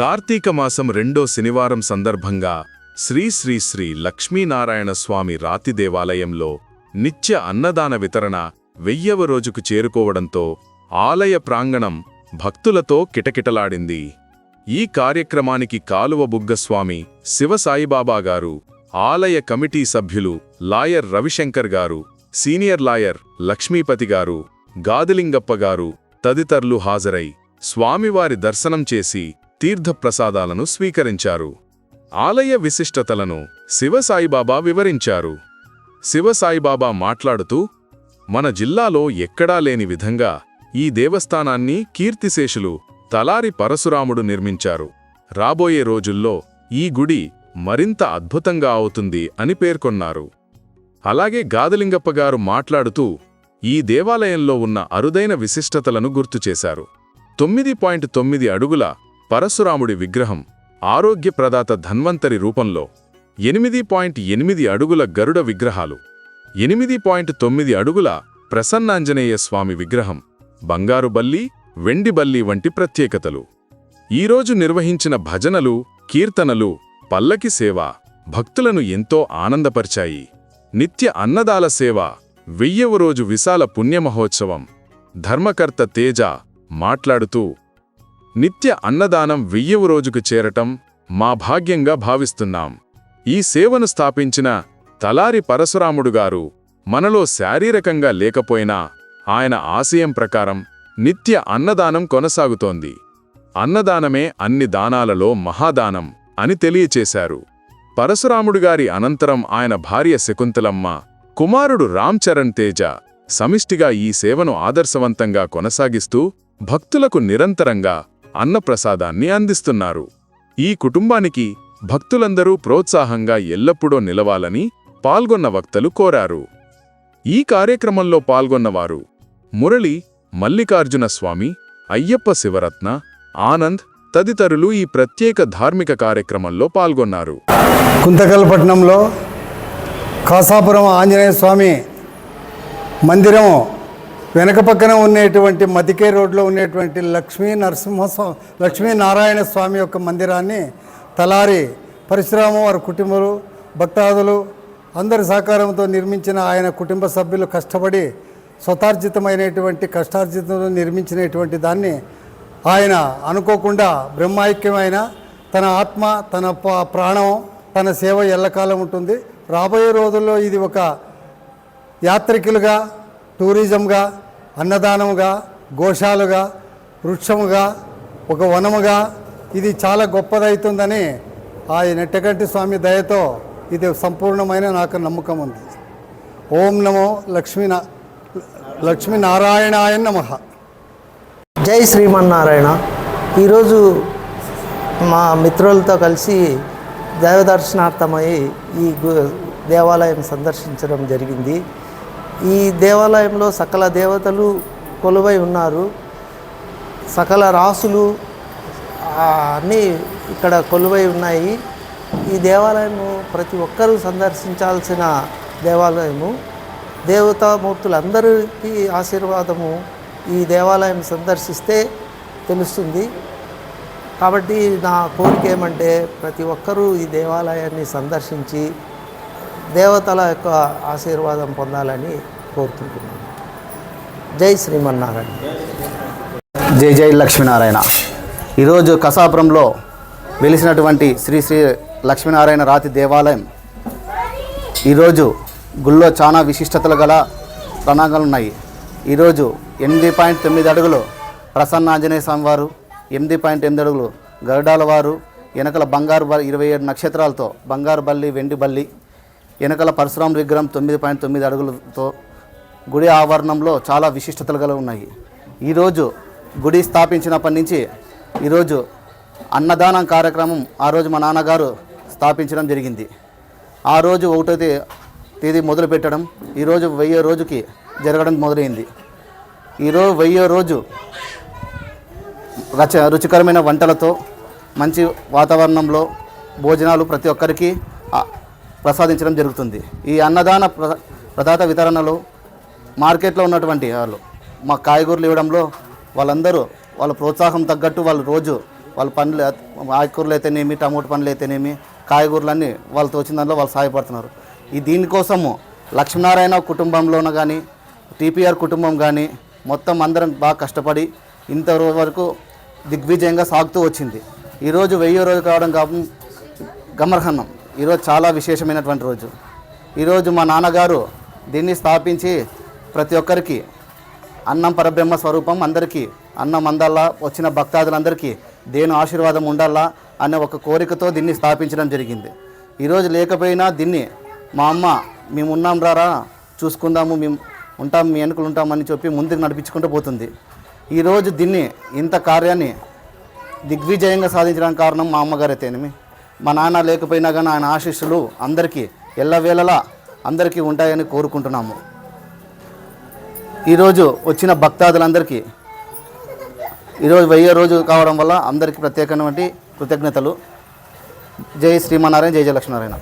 కార్తీక మాసం రెండో శనివారం సందర్భంగా శ్రీ శ్రీ శ్రీ లక్ష్మీనారాయణ స్వామి రాతి దేవాలయంలో నిత్య అన్నదాన వితరణ వెయ్యవ రోజుకు చేరుకోవడంతో ఆలయ ప్రాంగణం భక్తులతో కిటకిటలాడింది. ఈ కార్యక్రమానికి కాలువ బుగ్గస్వామి శివసాయిబాబాగారు ఆలయ కమిటీ సభ్యులు లాయర్ రవిశంకర్ గారు సీనియర్ లాయర్ లక్ష్మీపతి గారు గాదిలింగప్ప గారు తదితరులు హాజరై స్వామివారి దర్శనం చేసి తీర్థప్రసాదాలను స్వీకరించారు. ఆలయ విశిష్టతలను శివసాయిబాబా వివరించారు. శివసాయిబాబా మాట్లాడుతూ మన జిల్లాలో ఎక్కడా లేని విధంగా ఈ దేవస్థానాన్ని కీర్తిశేషులు తలారి పరశురాముడు నిర్మించారు. రాబోయే రోజుల్లో ఈ గుడి మరింత అద్భుతంగా అవుతుంది అని పేర్కొన్నారు. అలాగే గాదలింగప్పగారు మాట్లాడుతూ ఈ దేవాలయంలో ఉన్న అరుదైన విశిష్టతలను గుర్తుచేశారు. తొమ్మిది పాయింట్ తొమ్మిది అడుగుల పరశురాముడి విగ్రహం ఆరోగ్యప్రదాత ధన్వంతరి రూపంలో ఎనిమిది పాయింట్ ఎనిమిది అడుగుల గరుడ విగ్రహాలు ఎనిమిది పాయింట్ తొమ్మిది అడుగుల ప్రసన్నాంజనేయ స్వామి విగ్రహం బంగారు బల్లి వెండి బల్లి వంటి ప్రత్యేకతలు. ఈరోజు నిర్వహించిన భజనలు కీర్తనలు పల్లకి సేవ భక్తులను ఎంతో ఆనందపరిచాయి. నిత్య అన్నదాల సేవ వెయ్యవ రోజు విశాల పుణ్యమహోత్సవం ధర్మకర్త తేజ మాట్లాడుతూ నిత్య అన్నదానం వెయ్యవ రోజుకు చేరటం మా భాగ్యంగా భావిస్తున్నాం. ఈ సేవను స్థాపించిన తలారి పరశురాముడు గారు మనలో శారీరకంగా లేకపోయినా ఆయన ఆశయం ప్రకారం నిత్య అన్నదానం కొనసాగుతోంది. అన్నదానమే అన్ని దానాలలో మహాదానం అని తెలియచేశారు. పరశురాముడు గారి అనంతరం ఆయన భార్య శకుంతలమ్మ కుమారుడు రామ్చరణ్ తేజ సమిష్టిగా ఈ సేవను ఆదర్శవంతంగా కొనసాగిస్తూ భక్తులకు నిరంతరంగా అన్నప్రసాదాన్ని అందిస్తున్నారు. ఈ కుటుంబానికి భక్తులందరూ ప్రోత్సాహంగా ఎల్లప్పుడూ నిలవాలని పాల్గొన్న వక్తలు కోరారు. ఈ కార్యక్రమంలో పాల్గొన్నవారు మురళి మల్లికార్జున స్వామి అయ్యప్ప శివరత్న ఆనంద్ తదితరులు ఈ ప్రత్యేక ధార్మిక కార్యక్రమంలో పాల్గొన్నారు. కుంతకల్పట్నంలో కాసాపురం ఆంజనేయ స్వామి మందిరం వెనక పక్కన ఉండేటువంటి మదికే రోడ్లో ఉండేటువంటి లక్ష్మీ నరసింహ లక్ష్మీనారాయణ స్వామి యొక్క మందిరాన్ని తలారి పరశురామ వారి కుటుంబాలు భక్తాదులు అందరి సహకారంతో నిర్మించిన ఆయన కుటుంబ సభ్యులు కష్టపడి స్వతార్జితమైనటువంటి కష్టార్జితంలో నిర్మించినటువంటి దాన్ని ఆయన అనుకోకుండా బ్రహ్మైక్యమైన తన ఆత్మ తన ప్రాణం తన సేవ ఎల్లకాలం ఉంటుంది. రాబోయే రోజుల్లో ఇది ఒక యాత్రికులుగా టూరిజంగా అన్నదానముగా గోశాలుగా వృక్షముగా ఒక వనముగా ఇది చాలా గొప్పదవుతుందని ఆ నెట్టకంటి స్వామి దయతో ఇది సంపూర్ణమైన నాకు నమ్మకం ఉంది. ఓం నమో లక్ష్మీ లక్ష్మీనారాయణాయ నమః. జై శ్రీమన్నారాయణ. ఈరోజు మా మిత్రులతో కలిసి దైవదర్శనార్థమై ఈ దేవాలయం సందర్శించడం జరిగింది. ఈ దేవాలయంలో సకల దేవతలు కొలువై ఉన్నారు. సకల రాసులు అన్నీ ఇక్కడ కొలువై ఉన్నాయి. ఈ దేవాలయము ప్రతి ఒక్కరూ సందర్శించాల్సిన దేవాలయము. దేవతామూర్తులందరికీ ఆశీర్వాదము ఈ దేవాలయం సందర్శిస్తే తెలుస్తుంది. కాబట్టి నా కోరిక ఏమంటే ప్రతి ఒక్కరూ ఈ దేవాలయాన్ని సందర్శించి దేవతల యొక్క ఆశీర్వాదం పొందాలని కోరుకుంటున్నాను. జై శ్రీమన్నారాయణ. జై జై లక్ష్మీనారాయణ. ఈరోజు కసాపురంలో వెలిసినటువంటి శ్రీ శ్రీ లక్ష్మీనారాయణ రాతి దేవాలయం. ఈరోజు గుళ్ళో చాలా విశిష్టతలు గల ప్రణాళికలు ఉన్నాయి. ఈరోజు ఎనిమిది పాయింట్ తొమ్మిది అడుగులు ప్రసన్న ఆంజనేయ స్వామి వారు ఎనిమిది పాయింట్ ఎనిమిది అడుగులు గరుడాల వారు వెనకల బంగారు బ ఇరవై ఏడు నక్షత్రాలతో బంగారు బల్లి వెండి బల్లి వెనకల పరశురామ విగ్రహం తొమ్మిది పాయింట్ తొమ్మిది అడుగులతో గుడి ఆవరణంలో చాలా విశిష్టతలు గల ఉన్నాయి. ఈరోజు గుడి స్థాపించినప్పటి నుంచి ఈరోజు అన్నదానం కార్యక్రమం ఆ రోజు మా నాన్నగారు స్థాపించడం జరిగింది. ఆ రోజు ఒకటో తేదీ మొదలు పెట్టడం ఈరోజు వెయ్యో రోజుకి జరగడం మొదలైంది. ఈరోజు వెయ్యో రోజు రచ రుచికరమైన వంటలతో మంచి వాతావరణంలో భోజనాలు ప్రతి ఒక్కరికి ప్రసాదించడం జరుగుతుంది. ఈ అన్నదాన ప్ర ప్రదాత వితరణలో మార్కెట్లో ఉన్నటువంటి వాళ్ళు మా కాయగూరలు ఇవ్వడంలో వాళ్ళందరూ వాళ్ళ ప్రోత్సాహం తగ్గట్టు వాళ్ళు రోజు వాళ్ళ పనులు ఆకుకూరలు అయితేనేమి టమోటా పనులు అయితేనేమి కాయగూరలన్నీ వాళ్ళతో వచ్చిన దాంట్లో వాళ్ళు సహాయపడుతున్నారు. ఈ దీనికోసము లక్ష్మీనారాయణ కుటుంబంలోన కానీ టీపీఆర్ కుటుంబం కానీ మొత్తం అందరం బాగా కష్టపడి ఇంత వరకు దిగ్విజయంగా సాగుతూ వచ్చింది. ఈరోజు వెయ్యి రోజు కావడం కాబట్టి గమర్హన్నం. ఈరోజు చాలా విశేషమైనటువంటి రోజు. ఈరోజు మా నాన్నగారు దీన్ని స్థాపించి ప్రతి ఒక్కరికి అన్నం పరబ్రహ్మ స్వరూపం అందరికీ అన్నం అందాలా వచ్చిన భక్తాదులందరికీ దేని ఆశీర్వాదం ఉండాలా అనే ఒక కోరికతో దీన్ని స్థాపించడం జరిగింది. ఈరోజు లేకపోయినా దీన్ని మా అమ్మ మేము ఉన్నాం రారా చూసుకుందాము మేము ఉంటాం మీ వెనుకలు ఉంటామని చెప్పి ముందుకు నడిపించుకుంటూ పోతుంది. ఈరోజు దీన్ని ఇంత కార్యాన్ని దిగ్విజయంగా సాధించడానికి కారణం మా అమ్మగారైతేనేమి. మా నాన్న లేకపోయినా కానీ ఆయన ఆశీస్సులు అందరికీ ఎల్లవేళలా అందరికీ ఉంటాయని కోరుకుంటున్నాము. ఈరోజు వచ్చిన భక్తాదులందరికీ ఈరోజు వెయ్యి రోజు కావడం వల్ల అందరికీ ప్రత్యేకమైనటువంటి కృతజ్ఞతలు. జై శ్రీమన్నారాయణ జై జయ లక్ష్మీనారాయణ